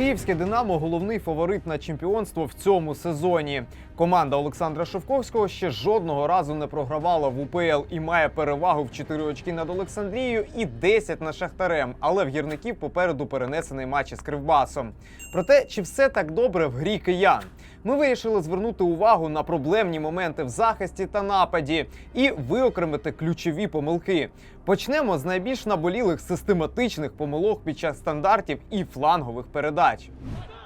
Київське Динамо головний фаворит на чемпіонство в цьому сезоні. Команда Олександра Шовковського ще жодного разу не програвала в УПЛ і має перевагу в 4 очки над Олександрією і 10 над Шахтарем. Але в гірників попереду перенесений матч із Кривбасом. Проте, чи все так добре в грі киян? Ми вирішили звернути увагу на проблемні моменти в захисті та нападі і виокремити ключові помилки. Почнемо з найбільш наболілих систематичних помилок під час стандартів і флангових передач.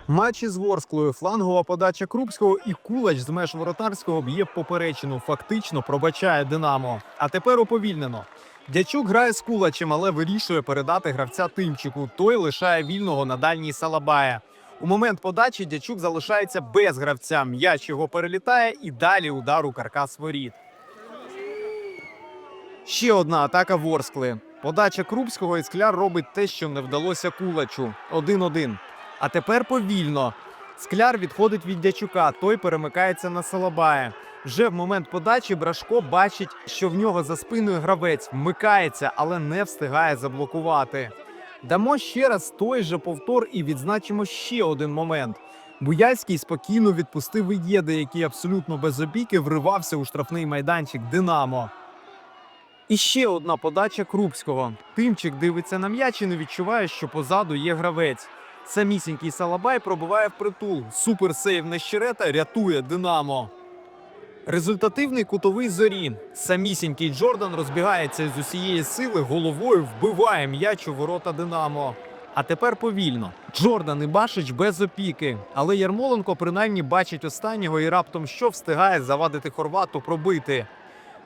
Матч із Ворсклою, флангова подача Крупського і кулач з меж воротарського б'є поперечину. Фактично пробачає Динамо. А тепер уповільнено. Дячук грає з кулачем, але вирішує передати гравця Тимчику. Той лишає вільного на дальній Салабая. У момент подачі дячук залишається без гравця. М'яч його перелітає і далі удар у каркас воріт. Ще одна атака Ворскли. Подача Крупського і скляр робить те, що не вдалося кулачу. 1-1. А тепер повільно. Скляр відходить від дячука, той перемикається на Салабая. Вже в момент подачі Брашко бачить, що в нього за спиною гравець вмикається, але не встигає заблокувати. Дамо ще раз той же повтор і відзначимо ще один момент. Буяльський спокійно відпустив Ієди, який абсолютно без опіки вривався у штрафний майданчик Динамо. І ще одна подача Крупського. Тимчик дивиться на м'яч і не відчуває, що позаду є гравець. Самісінький Салабай пробиває впритул. Суперсейв Нещерета рятує Динамо. Результативний кутовий зорі. Самісінький Джордан розбігається з усієї сили, головою вбиває м'яч у ворота Динамо. А тепер повільно. Джордан і Башич без опіки. Але Ярмоленко принаймні бачить останнього і раптом що встигає завадити Хорвату пробити.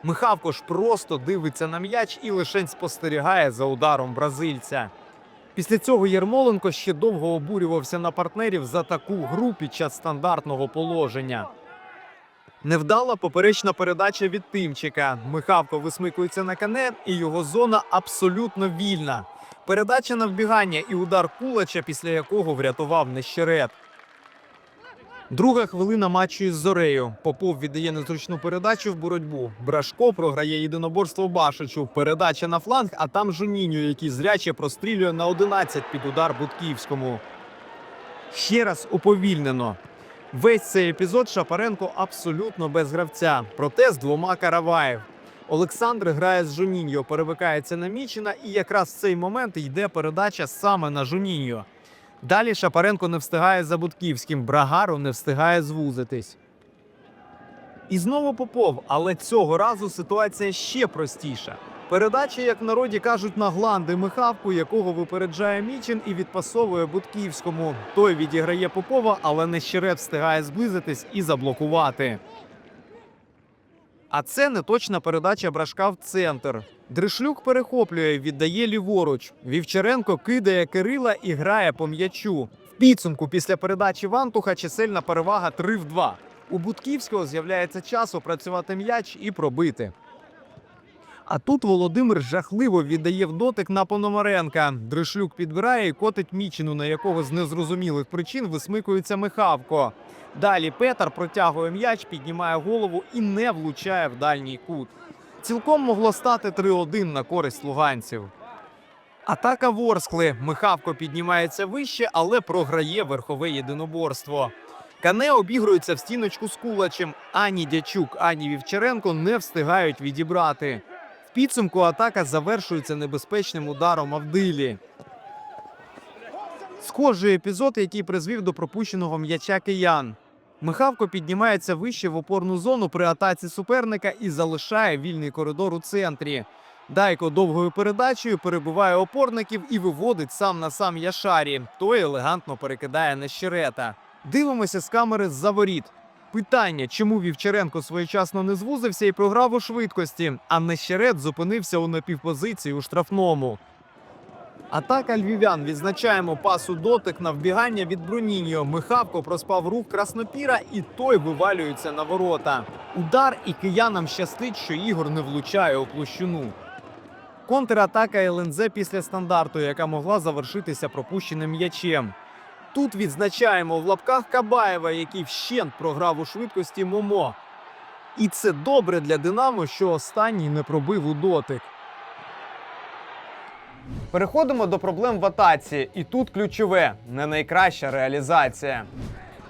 Михавко ж просто дивиться на м'яч і лишень спостерігає за ударом бразильця. Після цього Єрмоленко ще довго обурювався на партнерів за таку гру під час стандартного положення. Невдала поперечна передача від Тимчика. Михавко висмикується на кане, і його зона абсолютно вільна. Передача на вбігання і удар кулача, після якого врятував нещерет. Друга хвилина матчу із Зорею. Попов віддає незручну передачу в боротьбу. Брашко програє єдиноборство Башичу. Передача на фланг, а там Жуніньо, який зряче прострілює на 11 під удар Будківському. Ще раз уповільнено. Весь цей епізод Шапаренко абсолютно без гравця, проте з двома Караваєв. Олександр грає з Жуніньо, перемикається на Мічина, і якраз в цей момент йде передача саме на Жуніньо. Далі Шапаренко не встигає за Будківським, Брагару не встигає звузитись. І знову Попов, але цього разу ситуація ще простіша. Передача, як в народі кажуть, на гланди Михавку, якого випереджає Мічин і відпасовує Будківському. Той відіграє Попова, але Нещерет встигає зблизитись і заблокувати. А це неточна передача брашка в центр. Дришлюк перехоплює, віддає ліворуч. Вівчаренко кидає Кирила і грає по м'ячу. В підсумку після передачі Вантуха чисельна перевага 3 в 2. У Будківського з'являється час опрацювати м'яч і пробити. А тут Володимир жахливо віддає в дотик на Пономаренка. Дришлюк підбирає і котить Мічину, на якого з незрозумілих причин висмикується Михавко. Далі Петар протягує м'яч, піднімає голову і не влучає в дальній кут. Цілком могло стати 3-1 на користь луганців. Атака Ворскли. Михавко піднімається вище, але програє верхове єдиноборство. Кане обігрується в стіночку з кулачем. Ані Дячук, ані Вівчаренко не встигають відібрати. В підсумку атака завершується небезпечним ударом Авдилі. Схожий епізод, який призвів до пропущеного м'яча киян. Михавко піднімається вище в опорну зону при атаці суперника і залишає вільний коридор у центрі. Дайко довгою передачею перебиває опорників і виводить сам на сам Яшарі. Той елегантно перекидає на щерета. Дивимося з камери з-за воріт. Питання, чому Вівчаренко своєчасно не звузився і програв у швидкості, а Нещерет зупинився у напівпозиції у штрафному. Атака львів'ян відзначаємо пасу дотик на вбігання від Бруніньо. Михавко проспав рух краснопіра, і той вивалюється на ворота. Удар і киянам щастить, що Ігор не влучає у площину. Контратака ЛНЗ після стандарту, яка могла завершитися пропущеним м'ячем. Тут відзначаємо в лапках Кабаєва, який вщент програв у швидкості Момо. І це добре для Динамо, що останній не пробив у дотик. Переходимо до проблем в атаці, і тут ключове не найкраща реалізація.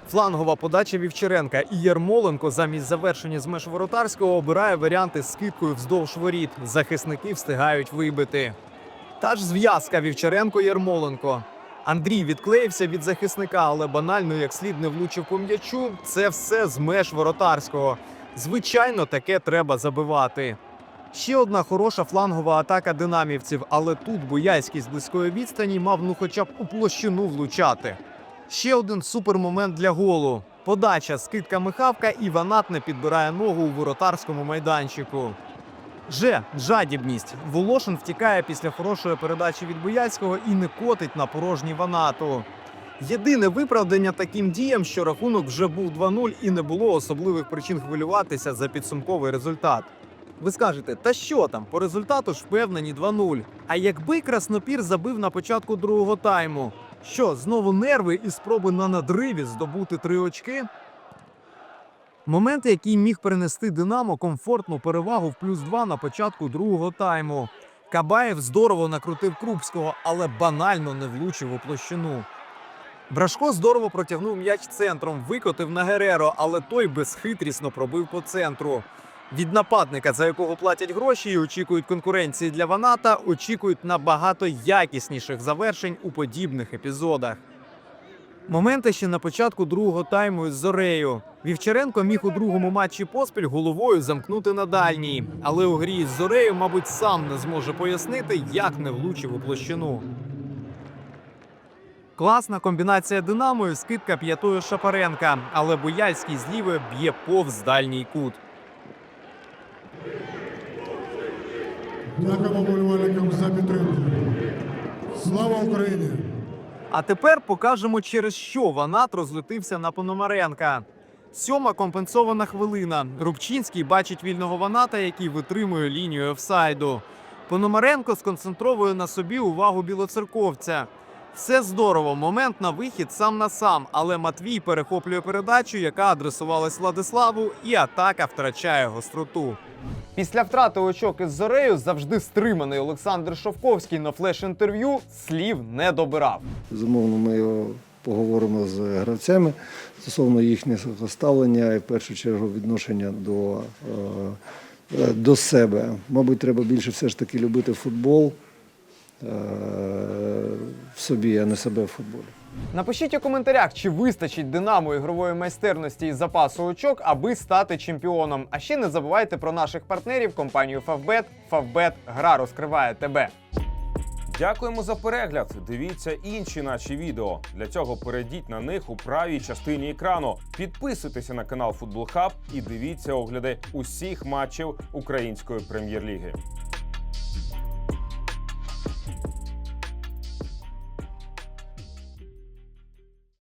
Флангова подача Вівчаренка і Єрмоленко замість завершення з меж воротарського обирає варіанти з скидкою вздовж воріт. Захисники встигають вибити. Та ж зв'язка Вівчаренко Єрмоленко. Андрій відклеївся від захисника, але банально як слід не влучив по м'ячу. Це все з меж воротарського. Звичайно, таке треба забивати. Ще одна хороша флангова атака динамівців, але тут Буяйський з близької відстані мав ну хоча б у площину влучати. Ще один супермомент для голу. Подача, скидка Михавка і Ванат не підбирає ногу у воротарському майданчику. Же жадібність. Волошин втікає після хорошої передачі від Бояцького і не котить на порожній ванату. Єдине виправдання таким діям, що рахунок вже був 2-0 і не було особливих причин хвилюватися за підсумковий результат. Ви скажете, та що там? По результату ж впевнені 2-0. А якби Краснопір забив на початку другого тайму, що знову нерви і спроби на надриві здобути три очки? Момент, який міг перенести Динамо комфортну перевагу в плюс 2 на початку другого тайму. Кабаєв здорово накрутив Крупського, але банально не влучив у площину. Брашко здорово протягнув м'яч центром, викотив на Гереро, але той безхитрісно пробив по центру. Від нападника, за якого платять гроші і очікують конкуренції для Ваната, очікують набагато якісніших завершень у подібних епізодах. Моменти ще на початку другого тайму із Зорею. Вівчаренко міг у другому матчі поспіль головою замкнути на дальній, але у грі із Зорею, мабуть, сам не зможе пояснити, як не влучив у площину. Класна комбінація Динамо і скидка п'ятою Шапаренка, але Буяльський з лівої б'є повз дальній кут. Дякуємо болівальникам за підтримку. Слава Україні! А тепер покажемо, через що Ванат розлетився на Пономаренка. Сьома компенсована хвилина. Рубчинський бачить вільного Ваната, який витримує лінію офсайду. Пономаренко сконцентровує на собі увагу білоцерковця. Все здорово, момент на вихід сам на сам, але Матвій перехоплює передачу, яка адресувалась Владиславу, і атака втрачає гостроту. Після втрати очок із Зорею завжди стриманий Олександр Шовковський на флеш-інтерв'ю слів не добирав. Безумовно, ми його поговоримо з гравцями стосовно їхнього ставлення і в першу чергу відношення до, е, е, до себе. Мабуть, треба більше все ж таки любити футбол е, в собі, а не себе в футболі. Напишіть у коментарях, чи вистачить Динамо ігрової майстерності і запасу очок, аби стати чемпіоном. А ще не забувайте про наших партнерів компанію Favbet. Favbet – гра розкриває тебе. Дякуємо за перегляд. Дивіться інші наші відео. Для цього перейдіть на них у правій частині екрану. Підписуйтеся на канал Футбол Хаб і дивіться огляди усіх матчів української прем'єр-ліги.